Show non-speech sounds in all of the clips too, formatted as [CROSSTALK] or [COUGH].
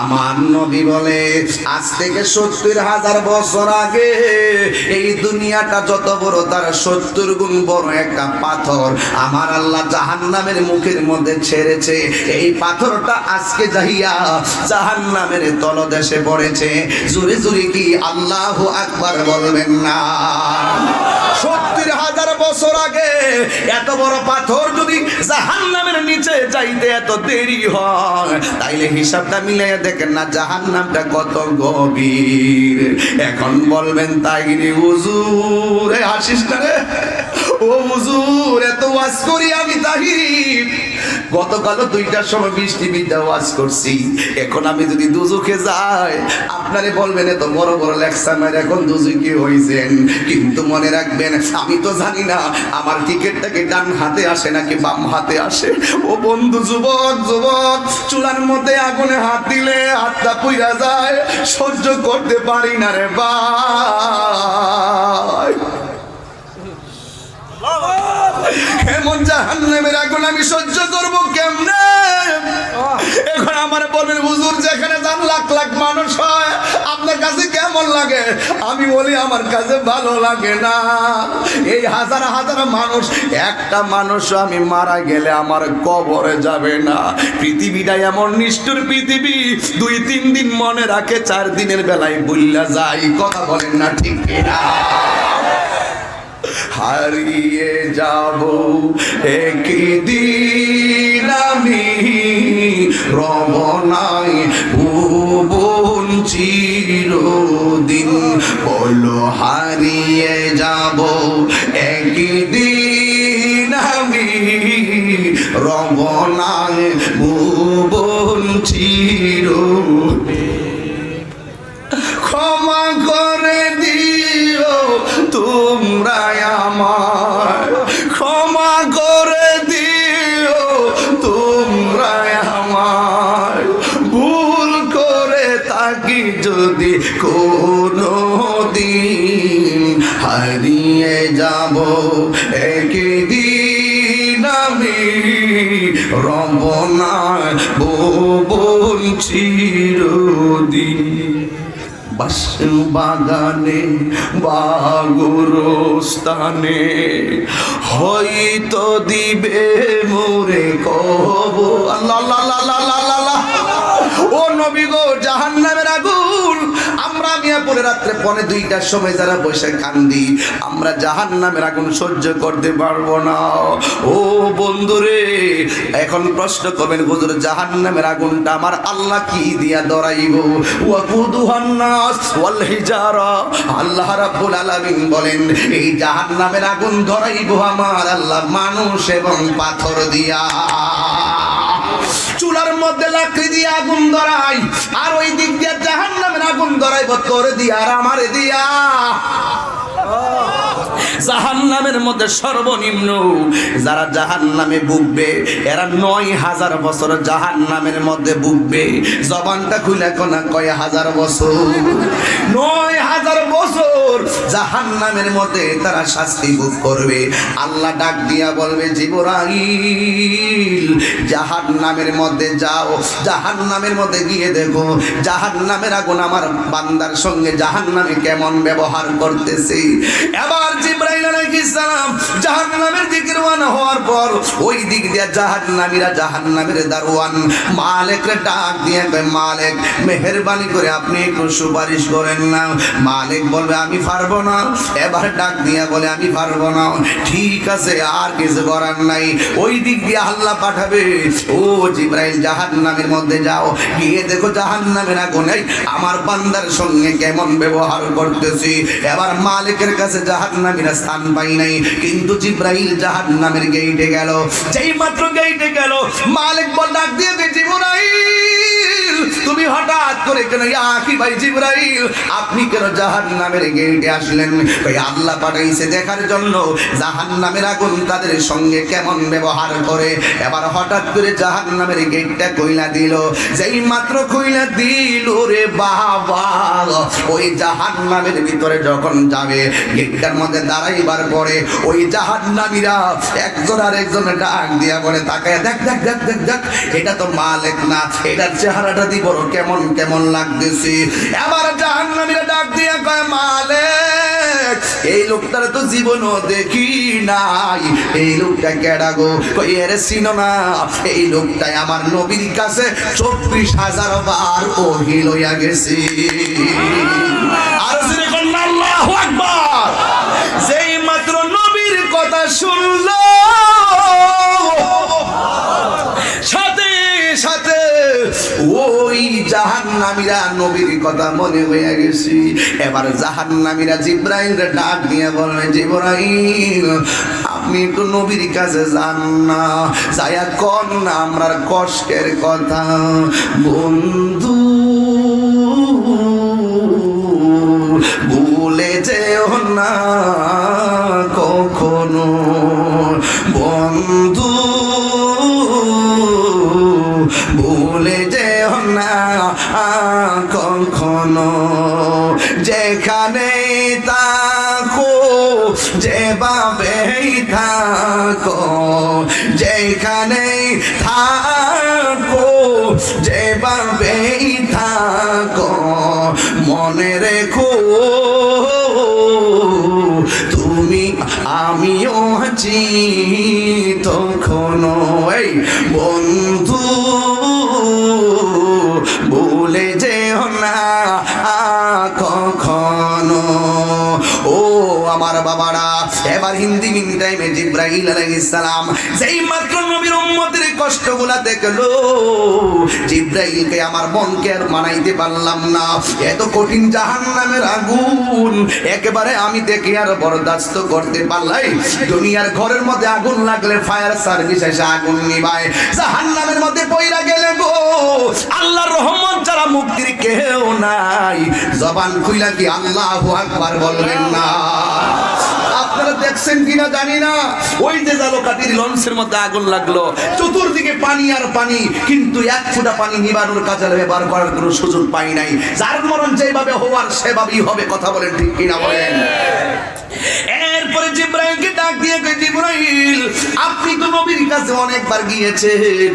আমার নবী বলে, আজ থেকে সত্তর হাজার বছর আগে এই দুনিয়াটা যত বড়, তার সত্তর গুণ বড় একটা পাথর আমার আল্লাহ জাহান্নামের মুখের মধ্যে ছেড়েছে। এই পাথরটা আজকে যাইয়া জাহান্নামের তলদেশে পড়েছে। জুড়ে জুড়ে কি আল্লাহ আকবার বলবেন না? সত্তর হাজার বছর আগে এত বড় পাথর যদি জাহান্নামের নিচে যাইতে এত দেরি হয়, তাইলে হিসাবটা মিলে দেখেন না জাহান নামটা কত গভীর। এখন বলবেন তাই হুজুর হাসিস না রে? ও হুজুর, এত ওয়াজ করি আমি তাহির। গতকালও দুইটার সময় বৃষ্টি বিদ্যা ওয়াজ করছি। এখন আমি যদি দুজুকে যাই, আপনারে বলবেন, এত বড় বড় লেকচার এখন দুজুকি হয়েছেন কিন্তু মনে রাখবেন, আমি তো জানি না, আমার টিকিটটা কি ডান হাতে আসে নাকি বাম হাতে আসে। ও বন্ধু, যুবক যুবক, চুলার মধ্যে আগুনে হাত দিলে হাতটা পুইরা যায়, সহ্য করতে পারি না রে ভাই। এমন জাহান্নামের আগুন আমি সহ্য করব কেমনে? এখন আমার বলবেন হুজুর যেখানে যান, লাখ লাখ মানুষ হয়। আপনার কাছে কেমন লাগে? আমি বলি, আমার কাছে ভালো লাগে না। এই হাজার হাজার মানুষ, একটা মানুষ আমি মারা গেলে আমার কবরে যাবে না। পৃথিবীটা এমন নিষ্ঠুর পৃথিবী, দুই, তিন দিন মনে রাখে, চার দিনের বেলায় বললা যাই কথা বলেন না ঠিক কিনা? হারিয়ে যাব একদিন আমি। রমনাই ভুবন চিরদিন বলো হারিয়ে যাব একদিন আমি। রমনায় ভুবন একদিন আমি রমনায় ভুবন চিরদিন বাস বাগানে বাগুরস্থানে হয়তো দিবে মোরে কব আল্লাহ। ও নবী গো, জাহান্নামের আগুন আমরা মিয়াপুরে রাত্রে পনে দুইটার সময় যারা বসে কান্দি, আমরা জাহান্নামের আগুন সহ্য করতে পারব না। ও বন্ধুরে, এখন প্রশ্ন করবেন, হুজুর, জাহান্নামের আগুনটা আমার আল্লাহ কি দিয়া দরাইব আল্লাহ আলামিন বলেন, এই জাহান্নামের আগুন ধরাইব আমার আল্লাহ মানুষ এবং পাথর দিয়া। চুলার মধ্যে লাকড়ি দিয়ে আগুন ধরাই আর ওই দিক দিয়ে জাহান নামের আগুন ধরাইব তোর দিয়া আর আমার দিয়া। জাহান নামের মধ্যে সর্বনিম্ন। যারা জাহান নামে বুকবে এরা নয় হাজার বছর জাহান নামের মধ্যে বুকবে জবানটা খুলে কোনা কয় হাজার বছর? নয় হাজার বছর জাহান নামের মধ্যে তারা শাস্তি ভোগ করবে। আল্লাহ ডাক দিয়া বলবে, জিবরাইল জাহান নামের মধ্যে যাও। জাহান নামের মধ্যে গিয়ে দেখো জাহান নামের আগুন আমার বান্দার সঙ্গে জাহান নামে কেমন ব্যবহার করতেছে। এবার জিব্রাইল ওই দিক দিয়ে করে আপনি একটু সুপারিশ করেন না। মালিক বলবে, আমি পারব না। এবার ডাক দিয়া বলে, আমি পারব না। ঠিক আছে, আর কিছু করার নাই। ওই দিক দিয়ে আল্লাহ পাঠাবে, ও জিব্রাইল মধ্যে যাও। গিয়ে দেখো জাহান নামের আগুনে আমার বান্দার সঙ্গে কেমন ব্যবহার করতেছি। এবার মালিকের কাছে জাহান নামীরা স্থান পাই নাই। কিন্তু জিব্রাইল জাহান নামের গেইটে গেল। যেই মাত্র গেইটে গেল, মালিক বল ডাক দিয়ে দে জিব্রাইল! তুমি হঠাৎ করে কেন আখি ভাই জিব্রাইল, আপনি কেন জাহান নামের গেইটে আসলেন? ওই আল্লাহ পাঠাইছে দেখার জন্য জাহান নামের আগুন তাদের সঙ্গে কেমন ব্যবহার করে? এবার হঠাৎ করে জাহান নামের গেটটা কইলা দিল। যেই মাত্র কইলা দিল রে বাবা, ওই জাহান নামের ভিতরে যখন যাবে গেটটার মধ্যে দাঁড়াইবার পরে ওই জাহান নামীরা একজন আর একজনের ডাক দিয়া বলে, তাকায় দেখ দেখ দেখ দেখ দেখ, এটা তো মালিক না, এটার চেহারাটা দি বড় কেমন কেমন লাগতেছে? এবার জাহান্নামীরা ডাক দিয়ে কয়, মালিক, এই লোকটার তো জীবনও দেখি নাই। এই লোকটা কেডা গো? এর চিনো না, এই লোকটাই আমার নবীর কাছে চব্বিশ হাজার বার ওহি লইয়া গেছি। আর আল্লাহু আকবার। যেই মাত্র নবীর কথা শুনলো সাথে সাথে ওই জাহান্নামীরা নবীর কথা মনে হয়ে গেছি। এবার জাহান্নামীরা জিব্রাইল ডাক দিয়ে বলবে, জিব্রাইল, আপনি একটু নবীর কাছে যান না। যায়া কন না কষ্টের কথা। বন্ধু, ভুলে যেও না। কখনো যেখানে তাকো যেভাবেই থাকো যেখানে থাকো যেভাবেই থাকো মনে রেখো তুমি আমিও আছি। হিন্দি মিন টাইমে জিব্রাহিল আলাইহিস সালাম যেই মাত্র নবীর উম্মতের কষ্টগুলা দেখল জিব্রাইলকে আমার মনকে আর মানাইতে পারলাম না। এত কঠিন জাহান্নামের আগুন, একেবারে আমি দেখে আর বরদাস্ত করতে পারলাই। দুনিয়ার ঘরের মধ্যে আগুন লাগলে ফায়ার সার্ভিস এসে আগুন নিবায়। জাহান্নামের মধ্যে পইরা গেলে গো, আল্লাহর রহমত যারা মুক্তির কেউ নাই। জবান খুইলা কি আল্লাহু আকবার বলবেন না? আপনারা দেখছেন কিনা জানি না। ওই যে জালকাটির লঞ্চের মধ্যে আগুন লাগল, চতুর্দিকে পানি আর পানি, কিন্তু এক ফুটা পানি নিবারণ কাজে ব্যবহার করার কোনো সুযোগ পাই নাই। যার মরণ যেভাবে হওয়ার সেভাবেই হবে, কথা বলেন ঠিক কিনা বলেন? এরপরে জিব্রাইলকে ডাক দিয়ে কই জিব্রাইল, আপনি তো নবীর কাছে অনেকবার গিয়েছেন।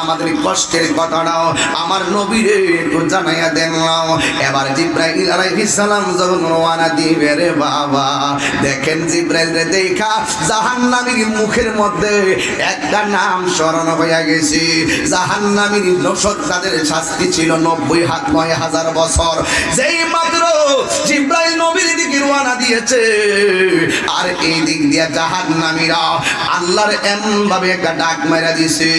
আমাদের কষ্টের কথাটাও আমার নবীরে একটু জানাইয়া দেন নাও এবার জিব্রাইল আলাইহিস সালাম যখন রওনা দিবে, রে বাবা, দেখেন জিব্রাইল রে, দেখা, জাহান্নামীর মুখের মধ্যে একটা নাম স্মরণ হইয়া গেছে। জাহান্নামীর লোসক তাদের শাস্তি ছিল নব্বই হাত নয় হাজার বছর। যেই মাত্র জিব্রাইল নবীর দিকে দিয়েছে। আর এই দিক দিয়া জাহান্নামীরা আল্লাহর এমন ভাবে একটা ডাক মারা দিছে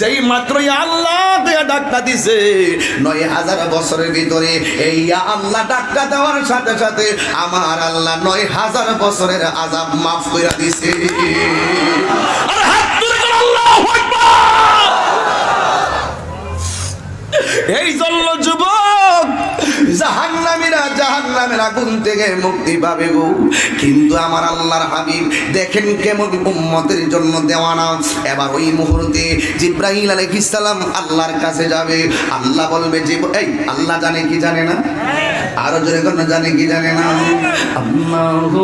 যেই মাত্রই আল্লাহ ডাকটা দিছে। নয় হাজার বছরের ভিতরে এই আল্লাহ ডাকটা দেওয়ার সাথে সাথে আমার আল্লাহ নয় হাজার বছরের আজাব মাফ করে দিছে। আগুন থেকে মুক্তি পাবে গো। কিন্তু আমার আল্লাহর হাবিব দেখেন কেমন উম্মতের জন্য দেওয়ানা। এবার ওই মুহূর্তে জিব্রাহিল আলাইহিস সালাম আল্লাহর কাছে যাবে। আল্লাহ বলবে যে এই, আল্লাহ জানে কি জানে না? আরও জোরে কোন, জানে কি জানে না? আল্লাহু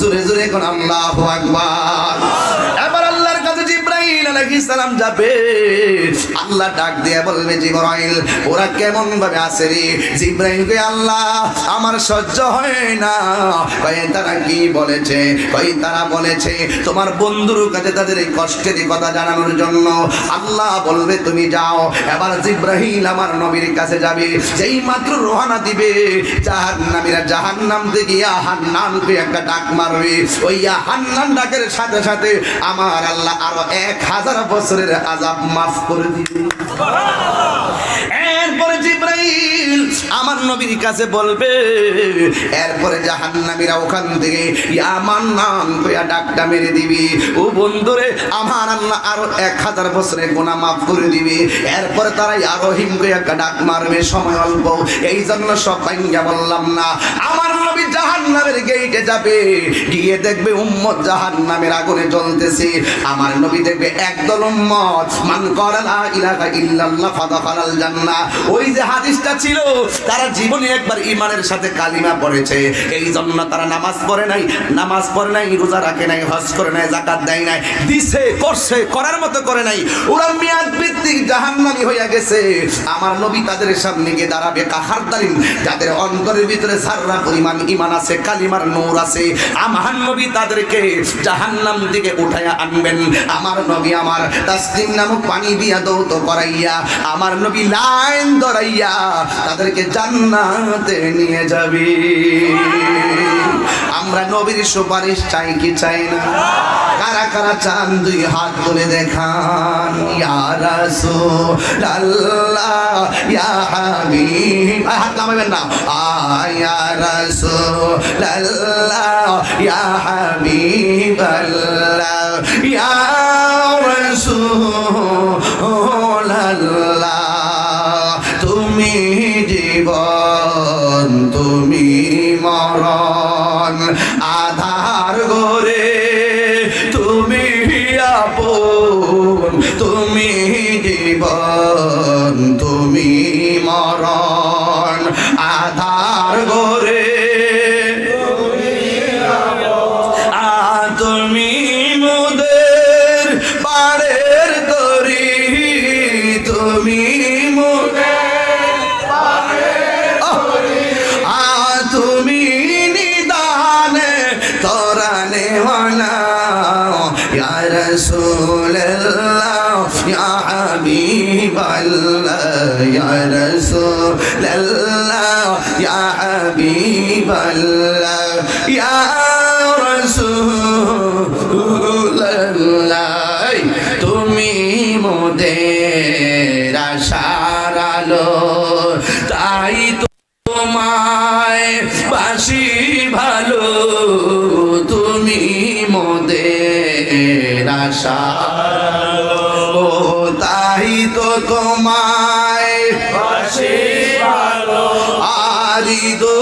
জোরে জোরে কোন আল্লাহু আকবার। সালাম যাবে। আল্লাহ ডাক দিয়ে বলবে, জিবরাইল, ওরা কেমন ভাবে রে? জিব্রাইল কে আল্লাহ, আমার সহ্য হয় না। কয়ে, তারা কি বলেছে? তারা বলেছে, তোমার বন্ধুর কাছে তাদের এই কষ্টের কথা জানানোর জন্য। আল্লাহ বলবে, তুমি যাও, এবার জিব্রাহিল আমার নবীর কাছে যাবে। যেই মাত্র রোহানা দিবে, জাহান্নামীরা জাহান্নাম থেকে ইয়া হান্নানকে একটা ডাক মারবে। ওই ইয়া হান্নান ডাকের সাথে সাথে আমার আল্লাহ আরও এক হাজার বছরের আজাব মাফ করে দিবে এরপরে জিব্রাইল আমার নবীর কাছে বলবে, এরপরে জাহান্নামীরা ওখান থেকে, ইয়া মান্নান কইয়া ডাকটা মেরে দিবি। ও বন্ধুরে, আমার আল্লাহ আরও এক হাজার বছরের গোনা মাফ করে দিবি। এরপরে তারা ইয়া রহিম কইয়া ডাক মারবে, সময় অল্প। এই জন্য সব ভাঙ্গা বললাম না, আমার নবী জাহান্নামের গেইটে যাবে। গিয়ে দেখবে উম্মত জাহান্নামের আগুনে জ্বলতেছে। আমার নবী দেখবে একদল উম্মত। মান করালা ইলাহা ইল্লাল্লাহ ফাদাখালাল জান্নাহ। ওই যে হাদিসটা ছিল, তারা জীবনে একবার ইমানের সাথে কালিমা পড়েছে। এই জন্য তারা নামাজ পড়ে নাই, নামাজ পড়ে নাই, রোজা রাখে নাই, হজ করে নাই জাকাত দেয় নাই, দিছে, করছে, করার মতো করে নাই। ওরা মিয়াদ ভিত্তিক জাহান্নামী হইয়া গেছে। আমার নবী তাদের সামনে গিয়ে দাঁড়াবে, কাহার যাদের অন্তরের ভিতরে সাররা পরিমাণ ইমান আছে, কালিমার নূর আছে। আমার নবী তাদেরকে জাহান্নাম থেকে উঠাইয়া আনবেন। আমার নবী আমার তাসলিম নামক পানি দিয়া দৌত করাইয়া, আমার নবী লাইন ধরাইয়া তাদেরকে জান্নাতে নিয়ে যাবে। আমরা নবীর সুপারিশ চাই কি চাই না? কারা কারা চান দুই হাত তুলে দেখান। ইয়া রাসূলুল্লাহ, ইয়া হাবিব। হাত নামাবেন না। আয়া রাসূলুল্লাহ ইয়া হাবিবাল্লাহ তোমায় বাসি ভালো তুমি মোদের আশা। ও তাই তো তোমায় বাসি ভালো আরি দই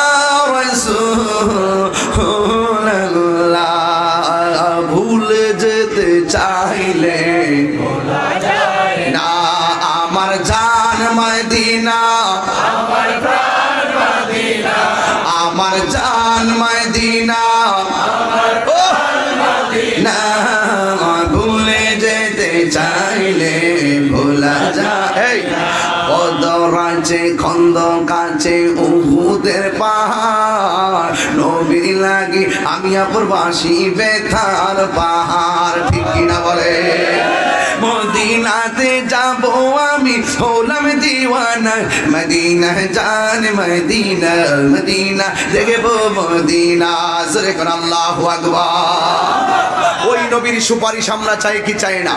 উহুদের পাহাড় নবীর লাগি আমি অপরবাসী বেথার পাহাড় ঠিক কিনা বলে? মদিনাতে যাব আমি। হলাম দিওয়ানা, মদিনা জান, মদিনা মদিনা। দেখব মদিনা সরে কোন আল্লাহ ওই নবীর সুপারিশ আমরা চাই কি চাই না?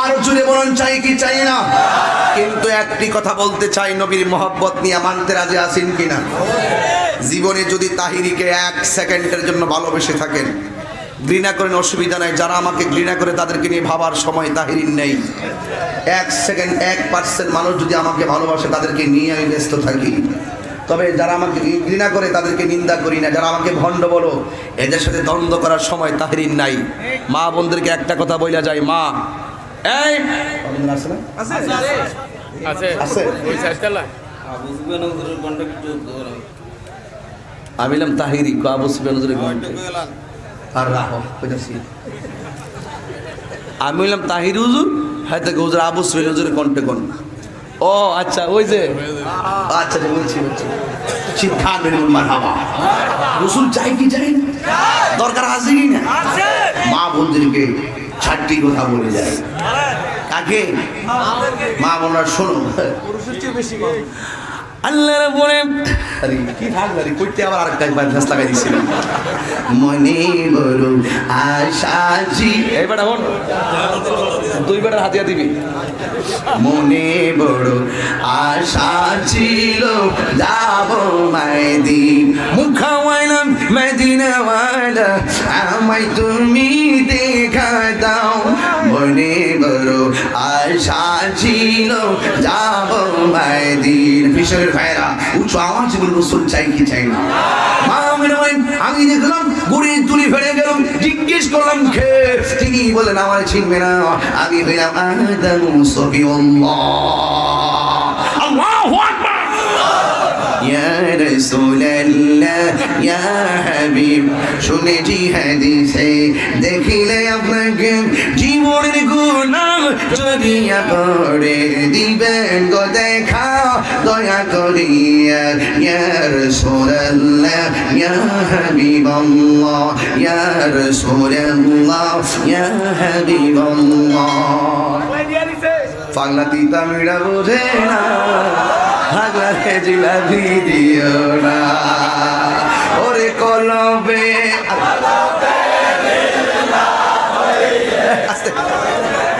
আর জুড়ে বলুন, চাই কি চাই না? কিন্তু একটি কথা বলতে চাই, নবীর মহব্বত নিয়ে মানতে রাজি আছেন কিনা? জীবনে যদি তাহিরিকে এক সেকেন্ডের জন্য ভালোবেসে থাকেন ঘৃণা করেন অসুবিধা নাই। যারা আমাকে ঘৃণা করে তাদেরকে নিয়ে ভাবার সময় তাহিরিন নেই। এক সেকেন্ড এক পার্সেন্ট মানুষ যদি আমাকে ভালোবাসে তাদেরকে নিয়ে আমি ব্যস্ত থাকি। তবে যারা আমাকে ঘৃণা করে তাদেরকে নিন্দা করি না। যারা আমাকে ভণ্ড বলো এদের সাথে দ্বন্দ্ব করার সময় তাহিরিন নাই। মা বোনদেরকে একটা কথা বইলা যায় মা এই আছে। না? আছে আছে? ওই চারতলা আমি বললাম তাহিরি আবু কণ্ঠে আর রাহ আমি বললাম তাহির হুজুর হ্যাঁ তো হুজুর আবু সুফিয়ান হুজুরের কণ্ঠে কোন। ও আচ্ছা ওই যে। আচ্ছা বলছি বলছি। রসুল চাই কি চাই না? দরকার আছে কি না? মা বোনদেরকে চারটি কথা বলে যায়। কাকে? মা বোনরা শোনো। আল্লাহ বলে কি আবার আরেকটা একবার ফেস লাগাই দিছিলাম মনে বড় আশা জি। এই হন দুই হাতিয়া দিবি। মনে বড় আশা ছিল, যাব মাইদিন। মুখাওয়াইলাম মেদিনাওয়ালা আমায় তুমি দেখা আশা ছিল যাব মাইদিন কিশোরের ভাইরা উচ্চ আওয়াজ বলে রসুল চাই কি চাই না? আমি দেখলাম গুড়ি তুলি ফেলে গেলাম। জিজ্ঞেস করলাম খে তিনি বলেন, আমার চিনবে না। আমি হইলাম আদম সফিউল্লাহ। ইয়া ইয়া হাবিব শুনেছি হাদিসে দেখিলে আপনাকে জীবনের গুনাহ চরিয়া করে দিবেন গো দেখা দয়া করিয়া। ইয়া রাসূলুল্লাহ ইয়া হাবিবাল্লাহ ইয়া রাসূলুল্লাহ ইয়া হাবিবাল্লাহ। পাগলা তিতা মিড়া বোঝে না। পাগলা জিলাপি দিও না। ওরে কলবে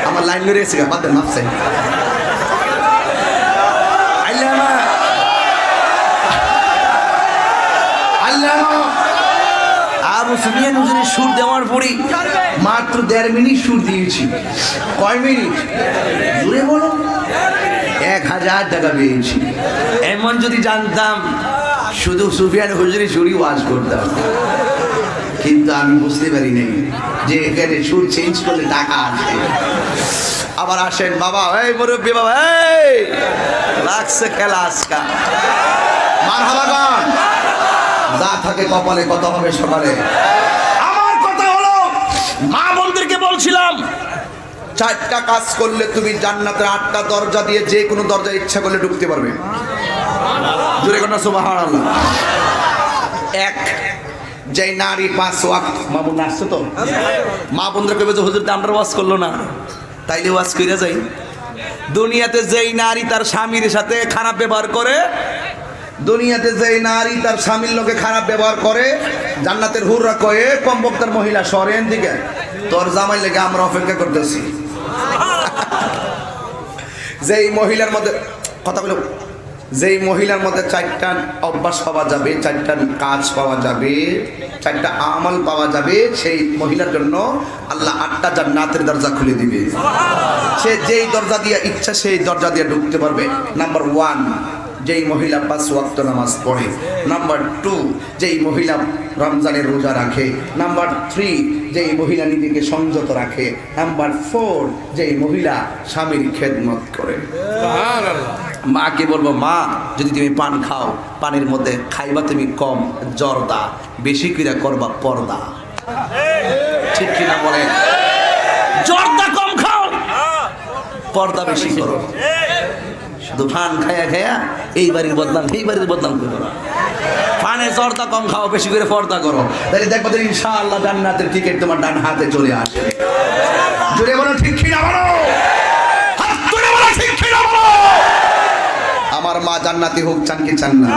আমার লাইন মেরে এসে বাদ দেন হুজুরের সুর দেওয়ার পরেই মাত্র দেড় মিনিট সুর দিয়েছি। কয় মিনিট? জুড়ে বলো। এক হাজার টাকা পেয়েছি। এমন যদি জানতাম, শুধু সুফিয়ান হুজুরি সুরই ওয়াজ করতাম। কিন্তু আমি বুঝতে পারি নাই যে এখানে সুর চেঞ্জ করলে টাকা আসে আবার আসেন, বাবা, এই মুরব্বী বাবা, এই! লাগছে খেলা আজকা। মার যা থাকে কপালে কত হবে সকালে। আমার কথা হলো, মা বোনদেরকে বলছিলাম চারটা কাজ করলে তুমি জান্নাতের আটটা দরজা দিয়ে যে কোনো দরজা ইচ্ছা করলে ঢুকতে পারবে। জোরে কোন এক যে নারী পাঁচ ওয়াক্ত মা বোন আসছে তো? মা বোনরা কবে যে, হুজুর, আমরা ওয়াজ করল না। তাইলে ওয়াজ কইরা যাই। দুনিয়াতে যেই নারী তার স্বামীর সাথে খারাপ ব্যবহার করে, দুনিয়াতে যেই নারী তার স্বামীর লোকে খারাপ ব্যবহার করে, জান্নাতের হুররা কয়ে কম মহিলা সরেন দিকে, তোর জামাই লেগে আমরা অপেক্ষা করতেছি। [LAUGHS] যেই মহিলার মধ্যে, কথা বলে। যেই মহিলার মধ্যে চারটা অভ্যাস পাওয়া যাবে, চারটা কাজ পাওয়া যাবে, চারটা আমল পাওয়া যাবে, সেই মহিলার জন্য আল্লাহ আটটা জান্নাতের দরজা খুলে দিবে। সে যেই দরজা দিয়ে ইচ্ছা, সেই দরজা দিয়ে ঢুকতে পারবে। নাম্বার ওয়ান যেই মহিলা পাঁচ ওয়াক্ত নামাজ পড়ে নাম্বার টু যেই মহিলা রমজানের রোজা রাখে নাম্বার থ্রি যেই মহিলা নিজেকে সংযত রাখে নাম্বার ফোর যেই মহিলা স্বামীর খেদমত করে। মাকে বলব মা যদি তুমি পান খাও পানির মধ্যে খাইবা তুমি কম জর্দা বেশি কিরা করবা পর্দা। ঠিক কিনা বলে জর্দা কম খাও পর্দা বেশি করো। শুধু ফান খায়া খায়া এই বাড়ির বদনাম এই বাড়ির বদনাম করো ফানে জর্দা কম খাও, বেশি করে পর্দা করো। তাহলে দেখব তো ইনশাআল্লাহ জান্নাতের টিকিট তোমার ডান হাতে চলে আসে জুড়ে বলো, ঠিক কিনা বলো? আমার মা জান্নাতি হোক, চান কি চান না।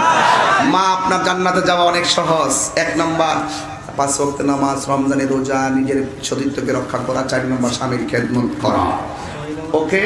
মা, আপনার জান্নাতে যাওয়া অনেক সহজ। এক নম্বর, পাঁচ ওয়াক্ত নামাজ রমজানের রোজা, নিজের সতীত্বকে রক্ষা করা, চার নম্বর, স্বামীর খেদমত করা। ওকে?